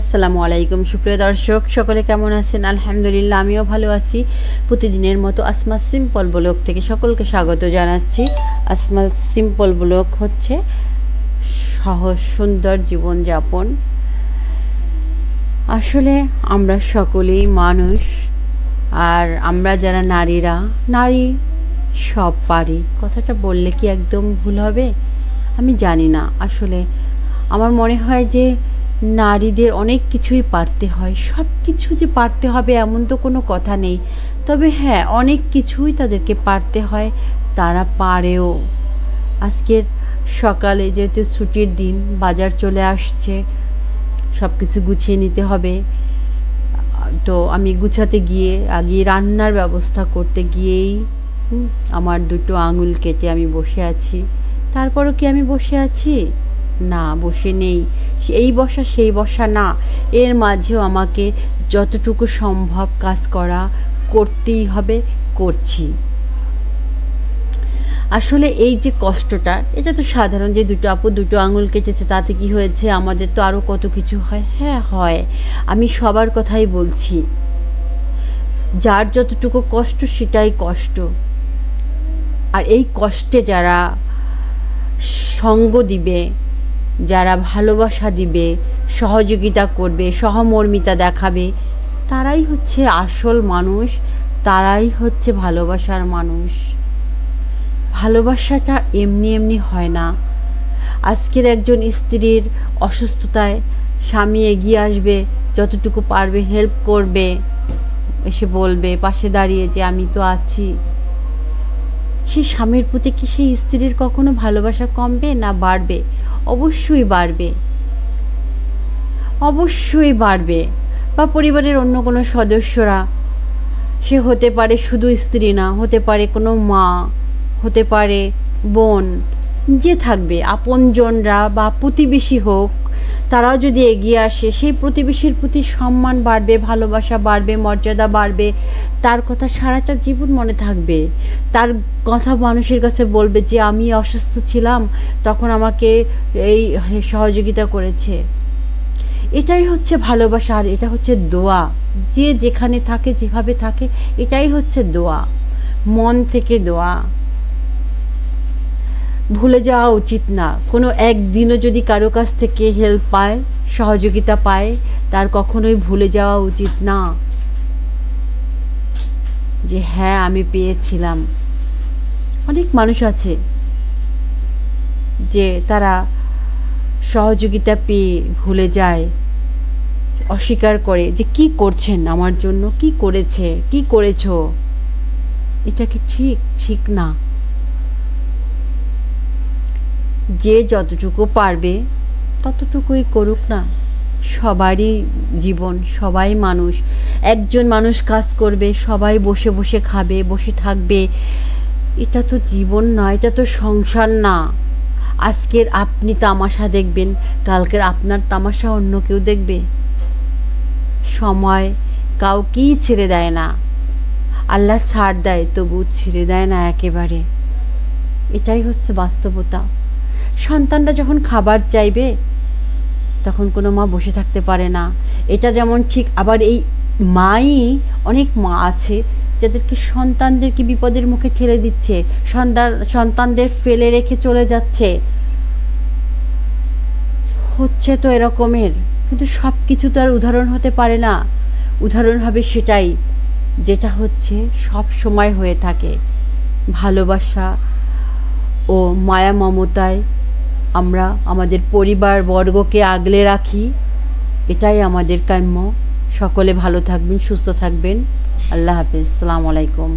আসসালামু আলাইকুম। সুপ্রিয় দর্শক, সকলে কেমন আছেন? আলহামদুলিল্লাহ, আমিও ভালো আছি। প্রতিদিনের মতো আসমা সিম্পল ব্লগ থেকে সকলকে স্বাগত জানাচ্ছি। আসমা সিম্পল ব্লগ হচ্ছে সহজ, সুন্দর জীবনযাপন। আসলে আমরা সকলেই মানুষ আর আমরা যারা নারীরা, নারী সব পারি। কথাটা বললে কি একদম ভুল হবে? আমি জানি না। আসলে আমার মনে হয় যে নারীদের অনেক কিছুই পারতে হয়। সব কিছু যে পারতে হবে এমন তো কোনো কথা নেই। তবে হ্যাঁ অনেক কিছুই তাদেরকে পারতে হয়, তারা পারেও। আজকের সকালে যেহেতু ছুটির দিন, বাজার চলে আসছে সব কিছু গুছিয়ে নিতে হবে। তো আমি গুছাতে গিয়ে, আগে রান্নার ব্যবস্থা করতে গিয়েই আমার দুটো আঙুল কেটে আমি বসে আছি। তারপরও কি আমি বসে আছি? না, বসে নেই। এই বসা সেই বসা না। এর মাঝেও আমাকে যতটুকু সম্ভব কাজ করা করতেই হবে, করছি। আসলে এই যে কষ্টটা, এটা তো সাধারণ যে দুটো আপু দুটো আঙুল কেটেছে, তাতে কি হয়েছে? আমাদের তো আরও কত কিছু হয়? হ্যাঁ হয়। আমি সবার কথাই বলছি। যার যতটুকু কষ্ট, সেটাই কষ্ট। আর এই কষ্টে যারা সঙ্গ দিবে যারা ভালোবাসা দিবে, সহযোগিতা করবে, সহমর্মিতা দেখাবে, তারাই হচ্ছে আসল মানুষ, তারাই হচ্ছে ভালোবাসার মানুষ। ভালোবাসাটা এমনি এমনি হয় না। আজকের একজন স্ত্রীর অসুস্থতায় স্বামী এগিয়ে আসবে, যতটুকু পারবে হেল্প করবে, এসে বলবে, পাশে দাঁড়িয়ে যে আমি তো আছি। সে স্বামীর প্রতি কি সেই স্ত্রীর কখনো ভালোবাসা কমবে না বাড়বে? অবশ্যই বাড়বে। অবশ্যই বাড়বে বা পরিবারের অন্য কোনো সদস্যরা, সে হতে পারে শুধু স্ত্রী না, হতে পারে কোনো মা, হতে পারে বোন, যে থাকবে, আপনজনরা বা প্রতিবেশী হোক তারাও যদি এগিয়ে আসে, সেই প্রতিবেশীর প্রতি সম্মান বাড়বে, ভালোবাসা বাড়বে, মর্যাদা বাড়বে, তার কথা সারাটা জীবন মনে থাকবে। তার কথা মানুষের কাছে বলবে যে, আমি অসুস্থ ছিলাম, তখন আমাকে এই সহযোগিতা করেছে। এটাই হচ্ছে ভালোবাসা আর এটা হচ্ছে দোয়া। যে যেখানে থাকে, যেভাবে থাকে, এটাই হচ্ছে দোয়া। মন থেকে দোয়া। ভুলে যাওয়া উচিত না। কোনো একদিনও যদি কারও কাছ থেকে হেল্প পায়, সহযোগিতা পায়, তার কখনোই ভুলে যাওয়া উচিত না। যে হ্যাঁ আমি পেয়েছিলাম। অনেক মানুষ আছে যে তারা সহযোগিতা পেয়ে ভুলে যায়, অস্বীকার করে যে কি করছেন আমার জন্য, কি করেছে, কি করেছ? এটা কি ঠিক ঠিক না। যে যতটুকু পারবে ততটুকুই করুক না। সবারই জীবন, সবাই মানুষ। একজন মানুষ কাজ করবে, সবাই বসে বসে খাবে, বসে থাকবে। এটা তো জীবন নয়, এটা তো সংসার না। আজকের আপনি তামাশা দেখবেন, কালকের আপনার তামাশা অন্য কেউ দেখবে। সময় কাউকেই ছেড়ে দেয় না। আল্লাহ ছাড় দেয় তবু ছেড়ে দেয় না একেবারে। এটাই হচ্ছে বাস্তবতা। সন্তানরা যখন খাবার চাইবে, তখন কোনো মা বসে থাকতে পারে না। এটা যেমন ঠিক, আবার এই মাই অনেক মা আছে, যাদেরকে সন্তানদেরকে বিপদের মুখে ঠেলে দিচ্ছে, সন্তান, সন্তানদের ফেলে রেখে চলে যাচ্ছে। হচ্ছে তো এরকমের, কিন্তু সব কিছু তো আর উদাহরণ হতে পারে না। উদাহরণ হবে সেটাই, যেটা হচ্ছে সব সময় হয়ে থাকে। ভালোবাসা ও মায়া মমতায় আমরা আমাদের পরিবার বর্গকে আগলে রাখি। এটাই আমাদের কাম্য। সকলে ভালো থাকবেন, সুস্থ থাকবেন। আল্লাহ হাফিজ। সালাম আলাইকুম।